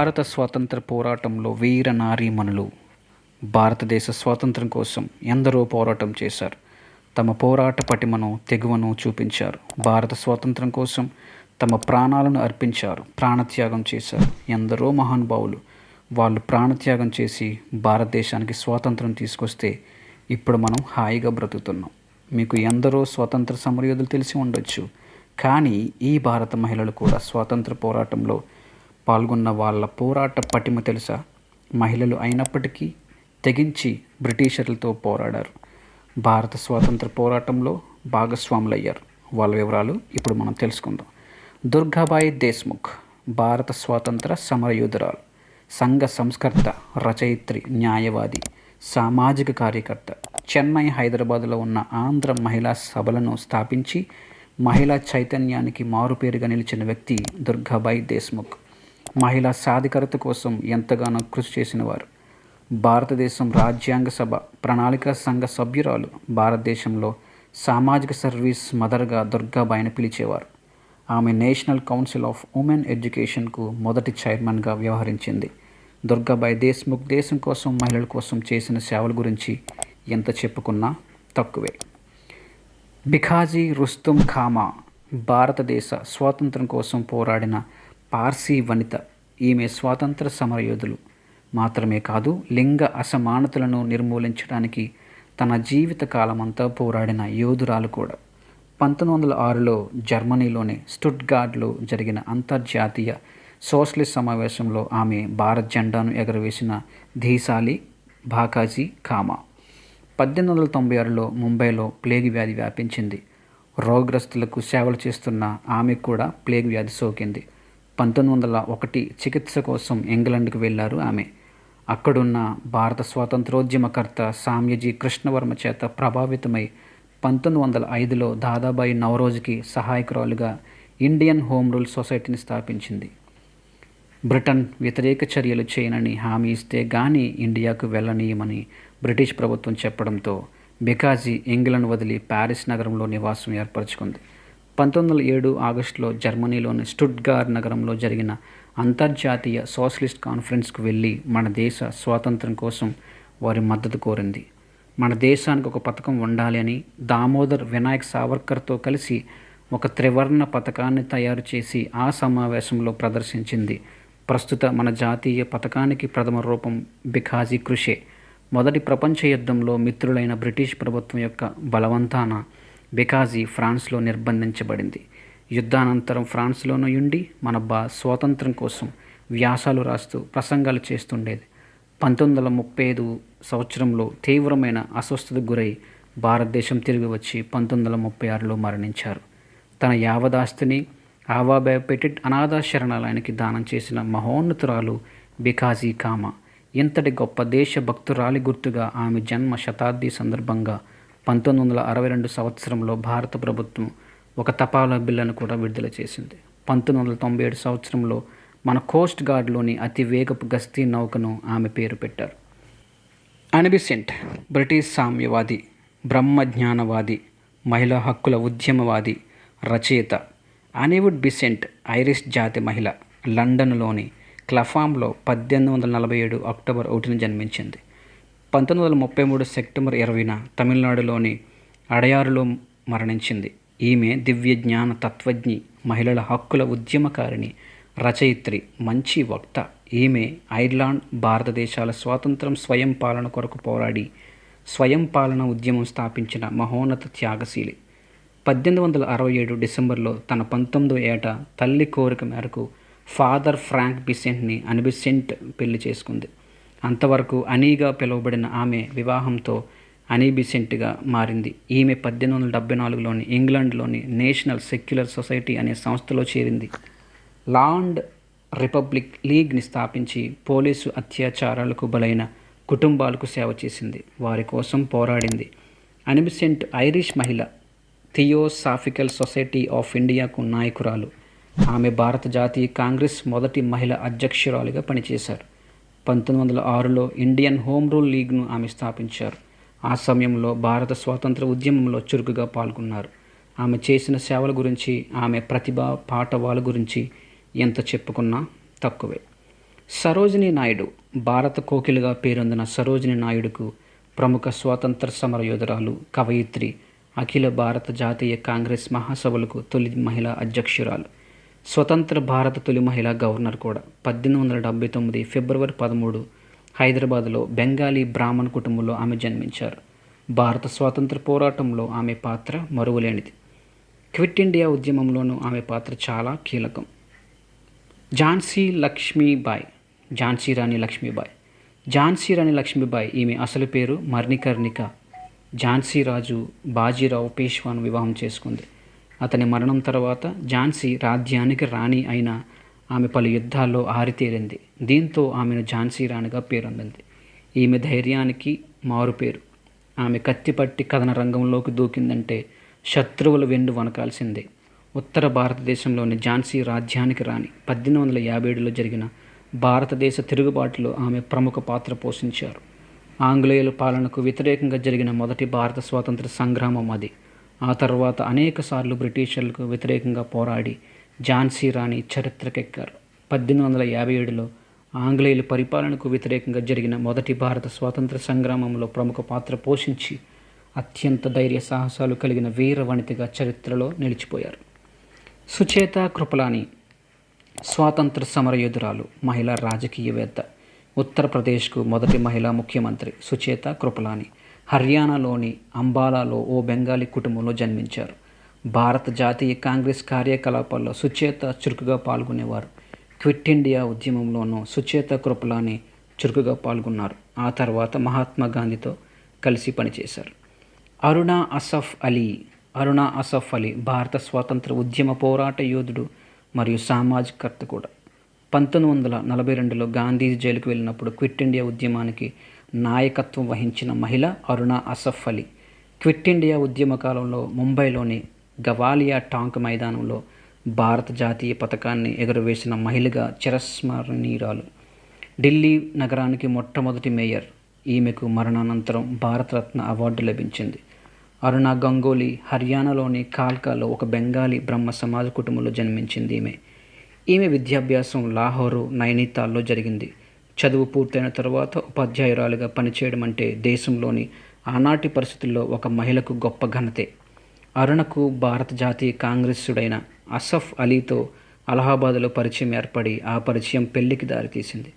భారత స్వాతంత్ర పోరాటంలో వీర నారీమణులు భారతదేశ స్వాతంత్రం కోసం ఎందరో పోరాటం చేశారు. తమ పోరాట పటిమను తెగువను చూపించారు. భారత స్వాతంత్రం కోసం తమ ప్రాణాలను అర్పించారు. ప్రాణత్యాగం చేశారు. ఎందరో మహానుభావులు వాళ్ళు ప్రాణత్యాగం చేసి భారతదేశానికి స్వాతంత్రం తీసుకొస్తే ఇప్పుడు మనం హాయిగా బ్రతుకుతున్నాం. మీకు ఎందరో స్వాతంత్ర సమరయోధులు తెలిసి ఉండొచ్చు. కానీ ఈ భారత మహిళలు కూడా స్వాతంత్ర పోరాటంలో పాల్గొన్న వాళ్ళ పోరాట పటిమ తెలుసా? మహిళలు అయినప్పటికీ తెగించి బ్రిటిషర్లతో పోరాడారు. భారత స్వాతంత్ర పోరాటంలో భాగస్వాములయ్యారు. వాళ్ళ వివరాలు ఇప్పుడు మనం తెలుసుకుందాం. దుర్గాబాయి దేశ్ముఖ్ భారత స్వాతంత్ర సమరయోధురాలు సంఘ సంస్కర్త రచయిత్రి న్యాయవాది సామాజిక కార్యకర్త చెన్నై హైదరాబాద్లో ఉన్న ఆంధ్ర మహిళా సభలను స్థాపించి మహిళా చైతన్యానికి మారుపేరుగా నిలిచిన వ్యక్తి దుర్గాబాయి దేశ్ముఖ్. మహిళా సాధికారత కోసం ఎంతగానో కృషి చేసినవారు. భారతదేశం రాజ్యాంగ సభ ప్రణాళిక సంఘ సభ్యురాలు భారతదేశంలో సామాజిక సర్వీస్ మదర్గా దుర్గాబాయిని పిలిచేవారు. ఆమె నేషనల్ కౌన్సిల్ ఆఫ్ ఉమెన్ ఎడ్యుకేషన్కు మొదటి చైర్మన్గా వ్యవహరించింది. దుర్గాబాయి దేశ్ముఖ్ దేశం కోసం మహిళల కోసం చేసిన సేవల గురించి ఎంత చెప్పుకున్నా తక్కువే. బిఖాజీ రుస్తుం ఖామా భారతదేశ స్వాతంత్రం కోసం పోరాడిన పార్సీ వనిత. ఈమె స్వాతంత్ర సమరయోధులు. మాత్రమే కాదు లింగ అసమానతలను నిర్మూలించడానికి తన జీవిత కాలమంతా పోరాడిన యోధురాలు కూడా. పంతొమ్మిది వందల ఆరులో జర్మనీలోని స్టుట్గార్డ్లో జరిగిన అంతర్జాతీయ సోషలిస్ట్ సమావేశంలో ఆమె భారత్ జెండాను ఎగరవేసిన ధీసాలి భాకాజీ కామా పద్దెనిమిది వందల తొంభై ఆరులో ముంబైలో ప్లేగ్ వ్యాధి వ్యాపించింది. రోగ్రస్తులకు సేవలు చేస్తున్న ఆమె కూడా ప్లేగ్ వ్యాధి సోకింది. పంతొమ్మిది వందల ఒకటి చికిత్స కోసం ఇంగ్లాండ్కి వెళ్ళారు ఆమె. అక్కడున్న భారత స్వాతంత్రోద్యమకర్త సామ్యజీ కృష్ణవర్మ చేత ప్రభావితమై పంతొమ్మిది వందల ఐదులో దాదాబాయి నవరోజుకి సహాయకురాలుగా ఇండియన్ హోమ్ రూల్ సొసైటీని స్థాపించింది. బ్రిటన్ వ్యతిరేక చర్యలు చేయనని హామీ ఇస్తే గానీ ఇండియాకు వెళ్ళనీయమని బ్రిటిష్ ప్రభుత్వం చెప్పడంతో బికాజీ ఇంగ్లాండ్ వదిలి ప్యారిస్ నగరంలో నివాసం ఏర్పరచుకుంది. పంతొమ్మిది వందల ఏడు ఆగస్టులో జర్మనీలోని స్టుడ్గార్ నగరంలో జరిగిన అంతర్జాతీయ సోషలిస్ట్ కాన్ఫరెన్స్కు వెళ్ళి మన దేశ స్వాతంత్రం కోసం వారి మద్దతు కోరింది. మన దేశానికి ఒక పథకం ఉండాలి అని దామోదర్ వినాయక్ సావర్కర్తో కలిసి ఒక త్రివర్ణ పథకాన్ని తయారు చేసి ఆ సమావేశంలో ప్రదర్శించింది. ప్రస్తుత మన జాతీయ పథకానికి ప్రథమ రూపం బిఖాజీ కృషే. మొదటి ప్రపంచ యుద్ధంలో మిత్రులైన బ్రిటిష్ ప్రభుత్వం యొక్క బలవంతాన బికాజీ ఫ్రాన్స్లో నిర్బంధించబడింది. యుద్ధానంతరం ఫ్రాన్స్లోనూ ఉండి మన బా స్వాతంత్రం కోసం వ్యాసాలు రాస్తూ ప్రసంగాలు చేస్తుండేది. పంతొమ్మిది వందల ముప్పై ఐదు సంవత్సరంలో తీవ్రమైన అస్వస్థతకు గురై భారతదేశం తిరిగి వచ్చి పంతొమ్మిది వందల ముప్పై ఆరులో మరణించారు. తన యావదాస్తిని ఆవాబేపెటెడ్ అనాథ శరణాలయానికి దానం చేసిన మహోన్నతురాలు బికాజీ కామ. ఇంతటి గొప్ప దేశభక్తురాలి గుర్తుగా ఆమె జన్మ శతాబ్ది సందర్భంగా పంతొమ్మిది వందల అరవై రెండు సంవత్సరంలో భారత ప్రభుత్వం ఒక తపాలా బిల్లును కూడా విడుదల చేసింది. పంతొమ్మిది వందల తొంభై ఏడు సంవత్సరంలో మన కోస్ట్ గార్డ్లోని అతి వేగపు గస్తీ నౌకను ఆమె పేరు పెట్టారు. అనిబిసెంట్ బ్రిటిష్ సామ్యవాది బ్రహ్మజ్ఞానవాది మహిళా హక్కుల ఉద్యమవాది రచయిత అనివుడ్ బిసెంట్ ఐరిష్ జాతి మహిళ లండన్లోని క్లఫామ్లో పద్దెనిమిది వందల నలభై ఏడు అక్టోబర్ ఒకటిన జన్మించింది. పంతొమ్మిది వందల ముప్పై మూడు సెప్టెంబర్ ఇరవైన తమిళనాడులోని అడయారులో మరణించింది. ఈమె దివ్య జ్ఞాన తత్వజ్ఞి మహిళల హక్కుల ఉద్యమకారిణి రచయిత్రి మంచి వక్త. ఈమె ఐర్లాండ్ భారతదేశాల స్వాతంత్రం స్వయం పాలన కొరకు పోరాడి స్వయం పాలన ఉద్యమం స్థాపించిన మహోన్నత త్యాగశీలి. పద్దెనిమిది వందల అరవై ఏడు డిసెంబర్లో తన పంతొమ్మిదో ఏట తల్లి కోరిక మేరకు ఫాదర్ ఫ్రాంక్ బిసెంట్ని అనిబిసెంట్ పెళ్ళి చేసుకుంది. అంతవరకు అనీగా పిలువబడిన ఆమె వివాహంతో అనీ బిసెంట్గా మారింది. ఈమె పద్దెనిమిది వందల డెబ్బై నాలుగులోని ఇంగ్లాండ్లోని నేషనల్ సెక్యులర్ సొసైటీ అనే సంస్థలో చేరింది. లాండ్ రిపబ్లిక్ లీగ్ని స్థాపించి పోలీసు అత్యాచారాలకు బలైన కుటుంబాలకు సేవ చేసింది. వారి కోసం పోరాడింది. అనిబిసెంట్ ఐరిష్ మహిళ థియోసాఫికల్ సొసైటీ ఆఫ్ ఇండియాకు నాయకురాలు. ఆమె భారత జాతీయ కాంగ్రెస్ మొదటి మహిళ అధ్యక్షురాలుగా పనిచేశారు. పంతొమ్మిది వందల ఆరులో ఇండియన్ హోమ్ రూల్ లీగ్ను ఆమె స్థాపించారు. ఆ సమయంలో భారత స్వాతంత్ర ఉద్యమంలో చురుకుగా పాల్గొన్నారు. ఆమె చేసిన సేవల గురించి ఆమె ప్రతిభ పాఠవాల గురించి ఎంత చెప్పుకున్నా తక్కువే. సరోజిని నాయుడు భారత కోకిలుగా పేరొందిన సరోజిని నాయుడుకు ప్రముఖ స్వాతంత్ర సమర యోధురాలు కవయిత్రి అఖిల భారత జాతీయ కాంగ్రెస్ మహాసభలకు తొలి మహిళా అధ్యక్షురాలు. స్వతంత్ర భారత తొలి మహిళా గవర్నర్ కూడా పద్దెనిమిది వందల డెబ్బై తొమ్మిది ఫిబ్రవరి పదమూడు హైదరాబాద్లో బెంగాలీ బ్రాహ్మణ్ కుటుంబంలో ఆమె జన్మించారు. భారత స్వాతంత్ర పోరాటంలో ఆమె పాత్ర మరువలేనిది. క్విట్ ఇండియా ఉద్యమంలోనూ ఆమె పాత్ర చాలా కీలకం. ఝాన్సీ లక్ష్మీబాయ్ ఝాన్సీ రాణి లక్ష్మీబాయ్. ఝాన్సీ రాణి లక్ష్మీబాయ్ ఈమె అసలు పేరు మర్ణికర్ణిక. ఝాన్సీ రాజు బాజీరావు పేష్వాను వివాహం చేసుకుంది. అతని మరణం తర్వాత ఝాన్సీ రాజ్యానికి రాణి అయిన ఆమె పలు యుద్ధాల్లో ఆరితేరింది. దీంతో ఆమెను ఝాన్సీ రాణిగా పేరొందింది. ఈమె ధైర్యానికి మారుపేరు ఆమె కత్తిపట్టి కథన రంగంలోకి దూకిందంటే శత్రువుల వెన్ను వనకాల్సిందే. ఉత్తర భారతదేశంలోని ఝాన్సీ రాజ్యానికి రాణి. పద్దెనిమిది వందల యాభై ఏడులో జరిగిన భారతదేశ తిరుగుబాటులో ఆమె ప్రముఖ పాత్ర పోషించారు. ఆంగ్లేయుల పాలనకు వ్యతిరేకంగా జరిగిన మొదటి భారత స్వాతంత్ర సంగ్రామం అది. ఆ తర్వాత అనేకసార్లు బ్రిటిషర్లకు వ్యతిరేకంగా పోరాడి ఝాన్సీ రాణి చరిత్రకెక్కారు. పద్దెనిమిది వందల యాభై ఏడులో ఆంగ్లేయుల పరిపాలనకు వ్యతిరేకంగా జరిగిన మొదటి భారత స్వాతంత్ర సంగ్రామంలో ప్రముఖ పాత్ర పోషించి అత్యంత ధైర్య సాహసాలు కలిగిన వీర వనితగా చరిత్రలో నిలిచిపోయారు. సుచేత కృపలాని స్వాతంత్ర సమరయోధురాలు మహిళా రాజకీయవేత్త ఉత్తరప్రదేశ్కు మొదటి మహిళా ముఖ్యమంత్రి సుచేత కృపలాని. హర్యానాలోని అంబాలాలో ఓ బెంగాలీ కుటుంబంలో జన్మించారు. భారత జాతీయ కాంగ్రెస్ కార్యకలాపాల్లో సుచేత చురుకుగా పాల్గొనేవారు. క్విట్ ఇండియా ఉద్యమంలోనూ సుచేత కృపలాని చురుకుగా పాల్గొన్నారు. ఆ తర్వాత మహాత్మా గాంధీతో కలిసి పనిచేశారు. అరుణ అసఫ్ అలీ అరుణ అసఫ్ అలీ భారత స్వాతంత్ర ఉద్యమ పోరాట యోధుడు మరియు సామాజికర్త కూడా. పంతొమ్మిది వందల నలభై రెండులో గాంధీజీ జైలుకు వెళ్ళినప్పుడు క్విట్ ఇండియా ఉద్యమానికి నాయకత్వం వహించిన మహిళ అరుణ అసఫ్ అలీ. క్విట్ ఇండియా ఉద్యమ కాలంలో ముంబైలోని గవాలియా టాంక్ మైదానంలో భారత జాతీయ పథకాన్ని ఎగురవేసిన మహిళగా చిరస్మరణీయురాలు. ఢిల్లీ నగరానికి మొట్టమొదటి మేయర్. ఈమెకు మరణానంతరం భారతరత్న అవార్డు లభించింది. అరుణ గంగోలీ హర్యానాలోని కాల్కాలో ఒక బెంగాలీ బ్రహ్మ సమాజ కుటుంబంలో జన్మించింది ఈమె. ఈమె విద్యాభ్యాసం లాహోరు నైనితాల్లో జరిగింది. చదువు పూర్తయిన తర్వాత ఉపాధ్యాయురాలుగా పనిచేయడం అంటే దేశంలోని ఆనాటి పరిస్థితుల్లో ఒక మహిళకు గొప్ప ఘనతే. అరుణకు భారత జాతీయ కాంగ్రెస్సుడైన అసఫ్ అలీతో అలహాబాద్లో పరిచయం ఏర్పడి ఆ పరిచయం పెళ్ళికి దారితీసింది.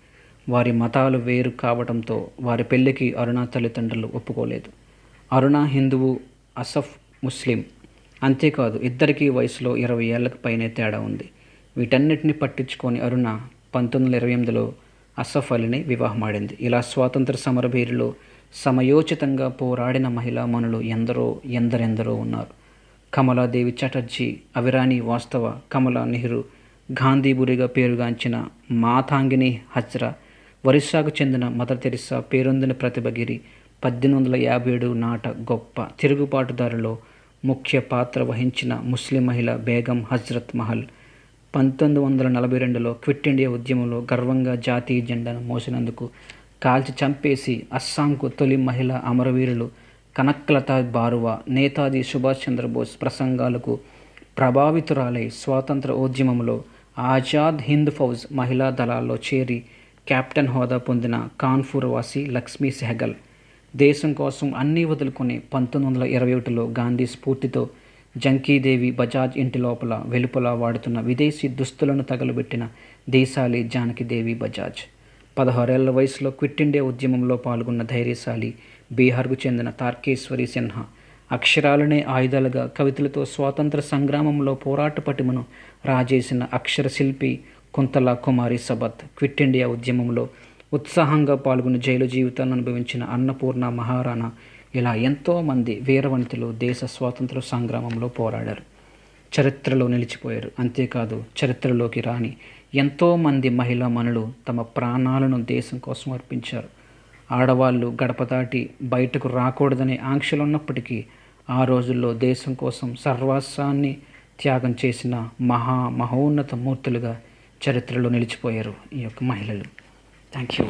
వారి మతాలు వేరు కావడంతో వారి పెళ్ళికి అరుణ తల్లిదండ్రులు ఒప్పుకోలేదు. అరుణ హిందువు అసఫ్ ముస్లిం. అంతేకాదు ఇద్దరికీ వయసులో ఇరవై ఏళ్ళకు పైనే తేడా ఉంది. వీటన్నిటిని పట్టించుకొని అరుణ పంతొమ్మిది వందల ఇరవై ఎనిమిదిలో అసఫ్ అలీని వివాహమాడింది ఇలా స్వాతంత్ర సమరభేరిలో సమయోచితంగా పోరాడిన మహిళా మనులు ఎందరో ఎందరెందరో ఉన్నారు. కమలాదేవి చటర్జీ అవిరాణి వాస్తవ కమలా నెహ్రూ గాంధీబురిగా పేరుగాంచిన మాతాంగిని హజ్రా ఒరిస్సాకు చెందిన మదర్ తెరిస్సా పేరొందిన ప్రతిభగిరి పద్దెనిమిది వందల యాభై ఏడు నాట గొప్ప తిరుగుబాటుదారులో ముఖ్య పాత్ర వహించిన ముస్లిం మహిళ బేగం హజ్రత్ మహల్ పంతొమ్మిది వందల నలభై రెండులో క్విట్ ఇండియా ఉద్యమంలో గర్వంగా జాతీయ జెండాను మోసినందుకు కాల్చి చంపేసి అస్సాంకు తొలి మహిళా అమరవీరులు కనక్లత బారువా నేతాజీ సుభాష్ చంద్రబోస్ ప్రసంగాలకు ప్రభావితురాలై స్వాతంత్ర ఉద్యమంలో ఆజాద్ హింద్ ఫౌజ్ మహిళా దళాల్లో చేరి కెప్టెన్ హోదా పొందిన కాన్పూర్ వాసి లక్ష్మీ సెహగల్. దేశం కోసం అన్నీ వదులుకొని పంతొమ్మిది వందల ఇరవై ఒకటిలో గాంధీ స్ఫూర్తితో జంకీదేవి బజాజ్ ఇంటి లోపల వెలుపల వాడుతున్న విదేశీ దుస్తులను తగలబెట్టిన దేశాలి జానకిదేవి బజాజ్. పదహారేళ్ళ వయసులో క్విట్ ఇండియా ఉద్యమంలో పాల్గొన్న ధైర్యశాలి బీహార్కు చెందిన తార్కేశ్వరి సిన్హా అక్షరాలనే ఆయుధాలుగా కవితలతో స్వాతంత్ర సంగ్రామంలో పోరాట పటిమను రాజేసిన అక్షర శిల్పి Kuntala Kumari Sabbath quit India ఉద్యమంలో ఉత్సాహంగా పాల్గొని జైలు జీవితాన్ని అనుభవించిన అన్నపూర్ణ మహారాణా ఇలా ఎంతోమంది వీరవనితలు దేశ స్వాతంత్ర సంగ్రామంలో పోరాడారు. చరిత్రలో నిలిచిపోయారు. అంతేకాదు చరిత్రలోకి రాని ఎంతోమంది మహిళా మనులు తమ ప్రాణాలను దేశం కోసం అర్పించారు. ఆడవాళ్ళు గడప దాటి బయటకు రాకూడదనే ఆంక్షలు ఉన్నప్పటికీ ఆ రోజుల్లో దేశం కోసం సర్వస్వాన్ని త్యాగం చేసిన మహా మహోన్నత మూర్తులుగా చరిత్రలో నిలిచిపోయారు ఈ యొక్క మహిళలు. Thank you